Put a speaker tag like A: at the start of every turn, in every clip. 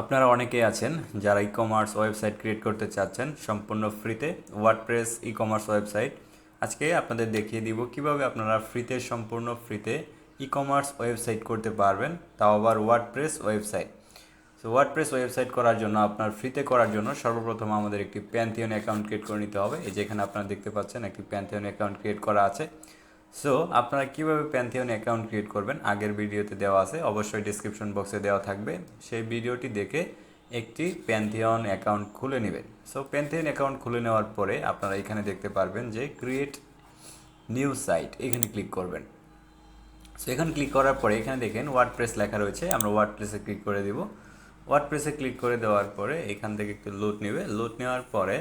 A: আপনারা অনেকেই আছেন যারা ই কমার্স ওয়েবসাইট ক্রিয়েট করতে চাচ্ছেন সম্পূর্ণ ফ্রিতে ওয়ার্ডপ্রেস ই কমার্স ওয়েবসাইট আজকে আপনাদের দেখিয়ে দিব কীভাবে আপনারা ফ্রিতে সম্পূর্ণ ফ্রিতে ই কমার্স ওয়েবসাইট করতে পারবেন, তাও আবার WordPress website so WordPress website করার জন্য, আপনার ফ্রিতে করার জন্য সর্বপ্রথম আমাদের একটি প্যান্থিয়ন অ্যাকাউন্ট ক্রিয়েট করে নিতে হবে। এই যেখানে আপনারা দেখতে পাচ্ছেন একটি প্যান্থিয়ন অ্যাকাউন্ট ক্রিয়েট করা আছে। সো আপনারা কীভাবে প্যান্থিয়ন অ্যাকাউন্ট ক্রিয়েট করবেন? আগের ভিডিওতে দেওয়া আছে, অবশ্যই ডিসক্রিপশন বক্সে দেওয়া থাকবে। সেই ভিডিওটি দেখে একটি প্যান্থিয়ন অ্যাকাউন্ট খুলে নেবেন। সো প্যান্থিয়ন অ্যাকাউন্ট খুলে নেওয়ার পরে আপনারা এখানে দেখতে পারবেন যে ক্রিয়েট নিউ সাইট এখানে ক্লিক করবেন। সো এখানে ক্লিক করার পরে এখানে দেখেন ওয়ার্ড প্রেস লেখা রয়েছে, আমরা ওয়ার্ড প্রেসে ক্লিক করে দিব। ওয়ার্ডপ্রেসে ক্লিক করে দেওয়ার পরে এখান থেকে একটু লোড নেবে। লোড নেওয়ার পরে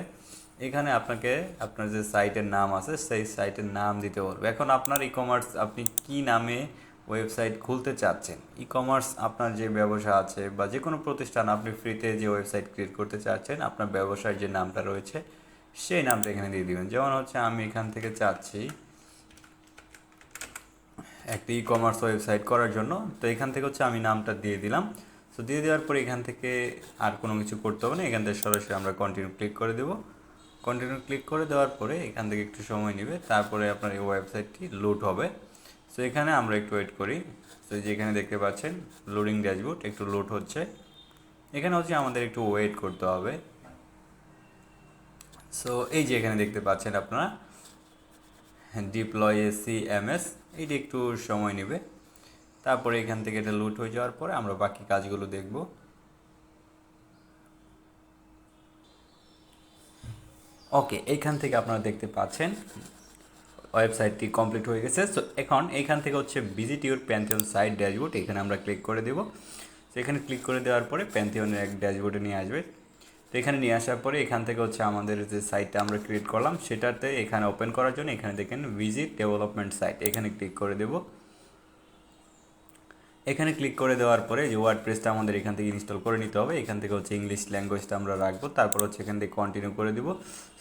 A: এখানে আপনাকে আপনার যে সাইটের নাম আছে, সেই সাইটের নাম দিতে বলবে। এখন আপনার ই কমার্স আপনি কি নামে ওয়েবসাইট খুলতে চাচ্ছেন? ই কমার্স আপনার যে ব্যবসা আছে বা যে কোনো প্রতিষ্ঠান, আপনি ফ্রিতে যে ওয়েবসাইট ক্রিয়েট করতে চাচ্ছেন, আপনার ব্যবসার যে নামটা রয়েছে, সেই নামটা এখানে দিয়ে দিবেন। যেমন হচ্ছে, আমি এখান থেকে চাচ্ছি একটা ই কমার্স ওয়েবসাইট করার জন্য। তো এখান থেকে হচ্ছে, আমি নামটা দিয়ে দিলাম। তো দিয়ে দেওয়ার পরে এখান থেকে আর কোনো কিছু করতে হবে না। এখান থেকে সরাসরি আমরা কন্টিনিউ ক্লিক করে দেব। কন্টিনিউ ক্লিক করে দেওয়ার পরে এখান থেকে একটু সময় নেবে, তারপরে আপনার এই ওয়েবসাইটটি লোড হবে। সো এখানে আমরা একটু ওয়েট করি। তো যেখানে দেখতে পাচ্ছেন লোডিং ড্যাশবোর্ড একটু লোড হচ্ছে। এখানে হচ্ছে আমাদের একটু ওয়েট করতে হবে। সো এই যে এখানে দেখতে পাচ্ছেন আপনারা ডিপ্লয় সি এম এস এইটা একটু সময় নেবে। তারপরে এখান থেকে এটা লুট হয়ে যাওয়ার পরে আমরা বাকি কাজগুলো দেখব। ওকে এইখান থেকে আপনারা দেখতে পাচ্ছেন ওয়েবসাইটটি কমপ্লিট হয়ে গেছে। সো এখন এইখান থেকে হচ্ছে visit your Pantheon site dashboard এখানে আমরা ক্লিক করে দেব। এখানে ক্লিক করে দেওয়ার পরে প্যান্থিয়নের এক ড্যাশবোর্ডে নিয়ে আসবে। তো এখানে নিয়ে আসার পরে এখান থেকে হচ্ছে আমাদের যে সাইটটা আমরা ক্রিয়েট করলাম, সেটাতে এখানে ওপেন করার জন্য এখানে দেখেন ভিজিট ডেভেলপমেন্ট সাইট এখানে ক্লিক করে দেব। এখানে ক্লিক করে দেওয়ার পরে যে ওয়ার্ড প্রেসটা আমাদের এখান থেকে ইনস্টল করে নিতে হবে, এখান থেকে হচ্ছে ইংলিশ ল্যাঙ্গুয়েজটা আমরা রাখব, তারপর হচ্ছে এখান থেকে কন্টিনিউ করে দিব।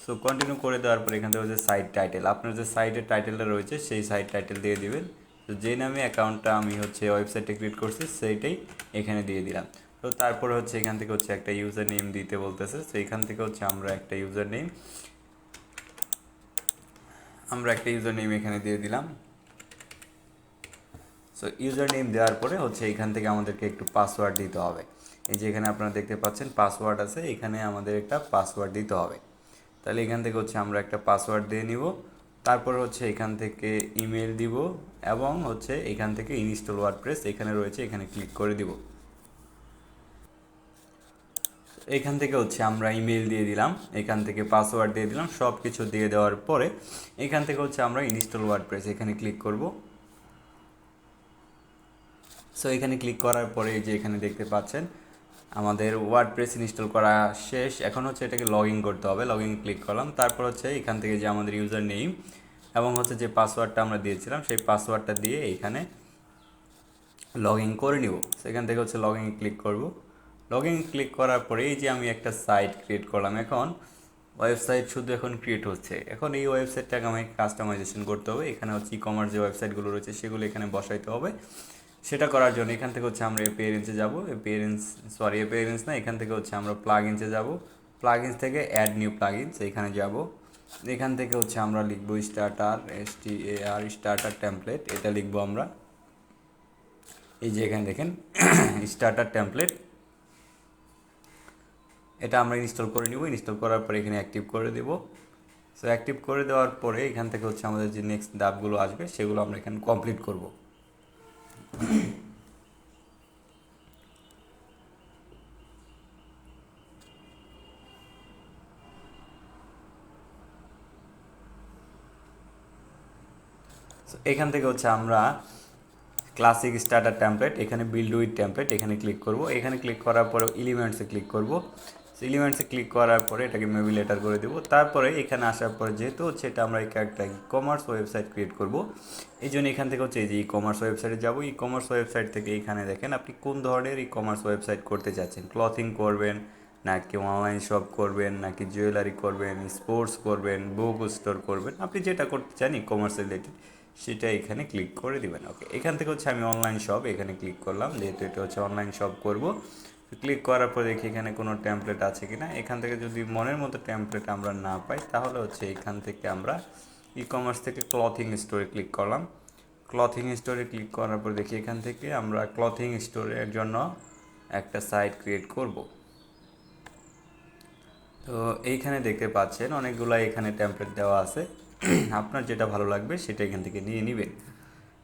A: সো কন্টিনিউ করে দেওয়ার পরে এখান থেকে হচ্ছে সাইট টাইটেল আপনার যে সাইটের টাইটেলটা রয়েছে, সেই সাইট টাইটেল দিয়ে দিবেন। তো যে নামে অ্যাকাউন্টটা আমি হচ্ছে ওয়েবসাইটে ক্রিয়েট করছি, সেইটাই এখানে দিয়ে দিলাম। তো তারপরে হচ্ছে এখান থেকে হচ্ছে একটা ইউজার নেম দিতে বলতেছে, তো এখান থেকে হচ্ছে আমরা একটা ইউজার নেম আমরা একটা ইউজার নেম এখানে দিয়ে দিলাম। সো ইউজার নেম দেওয়ার পরে হচ্ছে এখান থেকে আমাদেরকে একটু পাসওয়ার্ড দিতে হবে। এই যে এখানে আপনারা দেখতে পাচ্ছেন পাসওয়ার্ড আছে, এখানে আমাদের একটা পাসওয়ার্ড দিতে হবে। তাহলে এখান থেকে হচ্ছে আমরা একটা পাসওয়ার্ড দিয়ে নিব। তারপর হচ্ছে এখান থেকে ইমেল দিব এবং হচ্ছে এখান থেকে ইনস্টল ওয়ার্ডপ্রেস এখানে রয়েছে, এখানে ক্লিক করে দিব। এখান থেকে হচ্ছে আমরা ইমেল দিয়ে দিলাম, এখান থেকে পাসওয়ার্ড দিয়ে দিলাম সব কিছু দিয়ে দেওয়ার পরে এখান থেকে হচ্ছে আমরা ইনস্টল ওয়ার্ডপ্রেস এখানে ক্লিক করব। সো এখানে ক্লিক করার পরে যে এখানে দেখতে পাচ্ছেন, আমাদের ওয়ার্ড প্রেস ইনস্টল করা শেষ। এখন হচ্ছে এটাকে লগ ইন করতে হবে। লগ ইন ক্লিক করলাম। তারপর হচ্ছে এখান থেকে যে আমাদের ইউজার নেম এবং হচ্ছে যে পাসওয়ার্ডটা আমরা দিয়েছিলাম, সেই পাসওয়ার্ডটা দিয়ে এখানে লগ ইন করে নিব। সেখান থেকে হচ্ছে লগ ইন ক্লিক করব। লগ ইন ক্লিক করার পরে এই যে আমি একটা সাইট ক্রিয়েট করলাম এখন ওয়েবসাইট শুধু এখন ক্রিয়েট হচ্ছে। এখন এই ওয়েবসাইটটাকে আমাকে কাস্টমাইজেশন করতে হবে। এখানে হচ্ছে ই কমার্স যে ওয়েবসাইটগুলো রয়েছে, সেগুলো এখানে বসাইতে হবে। সেটা করার জন্য এখান থেকে হচ্ছে আমরা এপিয়ারেন্সে যাব। এপিয়ারেন্স সরি এপিয়ারেন্স না, এখান থেকে হচ্ছে আমরা প্লাগ ইনসে যাব। প্লাগ ইনস থেকে অ্যাড নিউ প্লাগ ইনস এখানে যাব। এখান থেকে হচ্ছে আমরা লিখব starter S T A R starter template এটা লিখব আমরা। এই যে এখানে দেখেন স্টার্টার টেমপ্লেট এটা আমরা ইনস্টল করে নিব ইনস্টল করার পরে এখানে অ্যাক্টিভ করে দেব। সো অ্যাক্টিভ করে দেওয়ার পরে এখান থেকে হচ্ছে আমাদের যে নেক্সট ধাপগুলো আসবে, সেগুলো আমরা এখানে কমপ্লিট করব। এখান থেকে হচ্ছে আমরা ক্লাসিক স্টার্টার টেমপ্লেট এখানে বিল্ড উইথ টেমপ্লেট এখানে ক্লিক করব। এখানে ক্লিক করার পরে এলিমেন্টসে ক্লিক করব। এলিমেন্টসে ক্লিক করার পরে এটাকে মেবি লেটার করে দেবো। তারপরে এখানে আসার পরে যেহেতু হচ্ছে এটা আমরা একটা ই কমার্স ওয়েবসাইট ক্রিয়েট করব এই জন্য এখান থেকে হচ্ছে যে ই কমার্স ওয়েবসাইটে যাব। ই কমার্স ওয়েবসাইট থেকে এখানে দেখেন আপনি কোন ধরনের ই কমার্স ওয়েবসাইট করতে চাচ্ছেন? ক্লথিং করবেন, নাকি অনলাইন শপ করবেন, নাকি জুয়েলারি করবেন স্পোর্টস করবেন বুক স্টোর করবেন? আপনি যেটা করতে চান ই কমার্স রিলেটেড সেটা এখানে ক্লিক করে দিবেন। ওকে এখান থেকে হচ্ছে আমি অনলাইন শপ এখানে ক্লিক করলাম। যেহেতু এটা হচ্ছে অনলাইন শপ করব ক্লিক করার পর দেখি এখানে কোনো টেমপ্লেট আছে কিনা। এখান থেকে যদি মনের মতো টেমপ্লেট আমরা না পাই, তাহলে হচ্ছে এখান থেকে আমরা ই কমার্স থেকে ক্লথিং স্টোরে ক্লিক করলাম। ক্লথিং স্টোরে ক্লিক করার পর দেখি এখান থেকে আমরা ক্লথিং স্টোরের জন্য একটা সাইট ক্রিয়েট করব। তো এইখানে দেখতে পাচ্ছেন অনেকগুলো এখানে টেমপ্লেট দেওয়া আছে। আপনার যেটা ভালো লাগবে সেটা এখান থেকে নিয়ে নেবেন।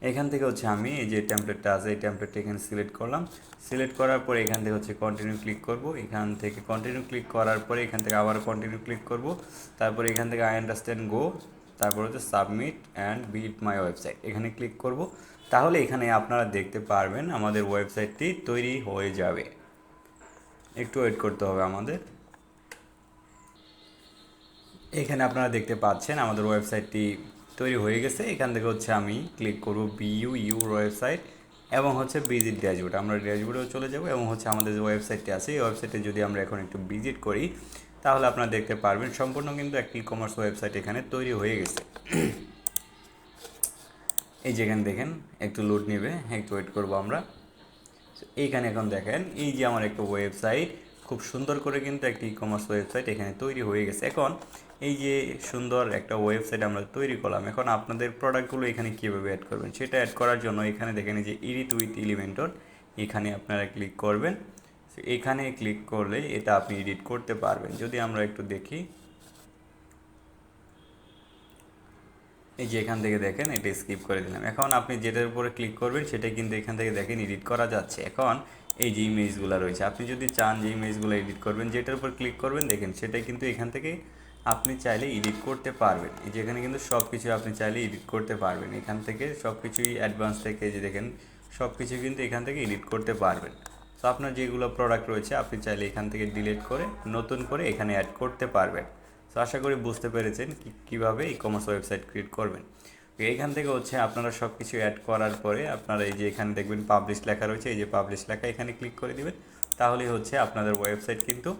A: এখান থেকে হচ্ছে আমি এই যে টেমপ্লেটটা আছে, এই টেমপ্লেটটা এখানে সিলেক্ট করলাম। সিলেক্ট করার পরে এখান থেকে হচ্ছে কন্টিনিউ ক্লিক করব। এখান থেকে কন্টিনিউ ক্লিক করার পরে এখান থেকে আবার কন্টিনিউ ক্লিক করব। তারপরে এখান থেকে আই আন্ডারস্ট্যান্ড গো তারপর হচ্ছে submit and build my website এখানে ক্লিক করব। তাহলে এখানে আপনারা দেখতে পারবেন আমাদের ওয়েবসাইটটি তৈরি হয়ে যাবে। একটু ওয়েট করতে হবে আমাদের। এখানে আপনারা দেখতে পাচ্ছেন আমাদের ওয়েবসাইটটি তৈরি হয়ে গেছে। এখান থেকে হচ্ছে আমি ক্লিক করব বিইউ ইউ ওয়েবসাইট এবং হচ্ছে ভিজিট ড্যাশবোর্ড আমরা ড্যাশবোর্ডেও চলে যাব এবং হচ্ছে আমাদের যে ওয়েবসাইটটি আছে, এই ওয়েবসাইটে যদি আমরা এখন একটু ভিজিট করি, তাহলে আপনারা দেখতে পারবেন সম্পূর্ণ কিন্তু একটি ই কমার্স ওয়েবসাইট এখানে তৈরি হয়ে গেছে। এই যেখানে দেখেন, একটু লোড নেবে, একটু ওয়েট করব আমরা। এইখানে এখন দেখেন, এই যে আমার একটা ওয়েবসাইট খুব সুন্দর করে কিন্তু একটি ই কমার্স ওয়েবসাইট এখানে তৈরি হয়ে গেছে। এখন এই যে সুন্দর একটা ওয়েবসাইট আমরা তৈরি করলাম, এখন আপনাদের প্রোডাক্টগুলো এখানে কীভাবে অ্যাড করবেন? সেটা অ্যাড করার জন্য এখানে দেখেন যে ইডিট উইথ এলিমেন্টর এখানে আপনারা ক্লিক করবেন। এখানে ক্লিক করলে এটা আপনি এডিট করতে পারবেন। যদি আমরা একটু দেখি, এই যে এখান থেকে দেখেন, এটা স্কিপ করে দিলাম। এখন আপনি যেটার উপরে ক্লিক করবেন, সেটা কিন্তু এখান থেকে দেখেন এডিট করা যাচ্ছে। এখন এই যে ইমেজগুলো রয়েছে, আপনি যদি চান যে ইমেজগুলো এডিট করবেন, যেটার উপর ক্লিক করবেন, দেখেন সেটা কিন্তু এখান থেকে আপনি চাইলে এডিট করতে পারবেন। এই যেখানে কিন্তু সব কিছু আপনি চাইলে এডিট করতে পারবেন। এখান থেকে সব কিছুই অ্যাডভান্স থেকে যে দেখেন সব কিছু কিন্তু এখান থেকে এডিট করতে পারবেন। তো আপনার যেগুলো প্রোডাক্ট রয়েছে, আপনি চাইলে এখান থেকে ডিলিট করে, নতুন করে এখানে অ্যাড করতে পারবেন। তো আশা করি বুঝতে পেরেছেন কীভাবে ই কমার্স ওয়েবসাইট ক্রিয়েট করবেন। তো এইখান থেকে হচ্ছে আপনারা সব কিছু অ্যাড করার পরে আপনারা এই যে এখানে দেখবেন পাবলিশ লেখা রয়েছে, এই যে পাবলিশ লেখা এখানে ক্লিক করে দিবেন। তাহলেই হচ্ছে আপনাদের ওয়েবসাইট কিন্তু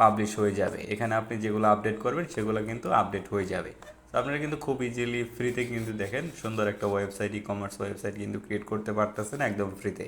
A: পাবলিশ হয়ে যাবে। এখানে আপনি যেগুলো আপডেট করবেন, সেগুলো কিন্তু আপডেট হয়ে যাবে। তো আপনারা কিন্তু খুব ইজিলি ফ্রিতে কিন্তু দেখেন, সুন্দর একটা ওয়েবসাইট ই কমার্স ওয়েবসাইট কিন্তু ক্রিয়েট করতে পারতেছেন একদম ফ্রিতে